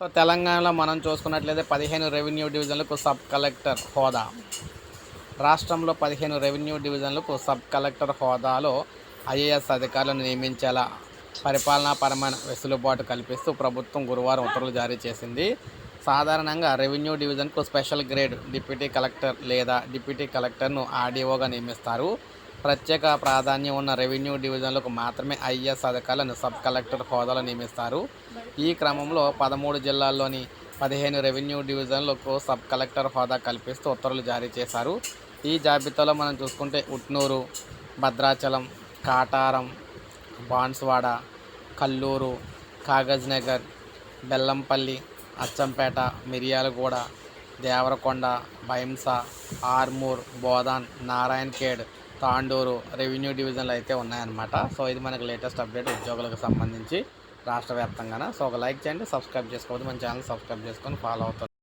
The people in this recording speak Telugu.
సో తెలంగాణలో మనం చూసుకున్నట్లయితే పదిహేను రెవెన్యూ డివిజన్లకు సబ్ కలెక్టర్ హోదా. రాష్ట్రంలో పదిహేను రెవెన్యూ డివిజన్లకు సబ్ కలెక్టర్ హోదాలో ఐఏఎస్ అధికారులను నియమించేలా పరిపాలనాపరమైన వెసులుబాటు కల్పిస్తూ ప్రభుత్వం గురువారం ఉత్తర్వులు జారీ చేసింది. సాధారణంగా రెవెన్యూ డివిజన్కు స్పెషల్ గ్రేడ్ డిప్యూటీ కలెక్టర్ లేదా డిప్యూటీ కలెక్టర్ను ఆర్డీఓగా నియమిస్తారు. ప్రత్యేక ప్రాధాన్యం ఉన్న రెవెన్యూ డివిజన్లకు మాత్రమే ఐఏఎస్ అధికారులను సబ్ కలెక్టర్ హోదాలో నియమిస్తారు. ఈ క్రమంలో పదమూడు జిల్లాల్లోని పదిహేను రెవెన్యూ డివిజన్లకు సబ్ కలెక్టర్ హోదా కల్పిస్తూ ఉత్తర్వులు జారీ చేశారు. ఈ జాబితాలో మనం చూసుకుంటే ఉట్నూరు భద్రాచలం కాటారం బాన్స్వాడ కల్లూరు కాగజ్నగర్ బెల్లంపల్లి అచ్చంపేట మిరియాలగూడ దేవరకొండ భైంస ఆర్మూర్ బోధాన్ నారాయణఖేడ్ తాండూరు రెవెన్యూ డివిజన్లు అయితే ఉన్నాయన్నమాట. సో ఇది మనకి లేటెస్ట్ అప్డేట్ ఉద్యోగులకు సంబంధించి రాష్ట్ర వ్యాప్తంగా సో ఒక లైక్ చేయండి సబ్స్క్రైబ్ చేసుకోవద్దు. మన ఛానల్ సబ్స్క్రైబ్ చేసుకొని ఫాలో అవుతుంది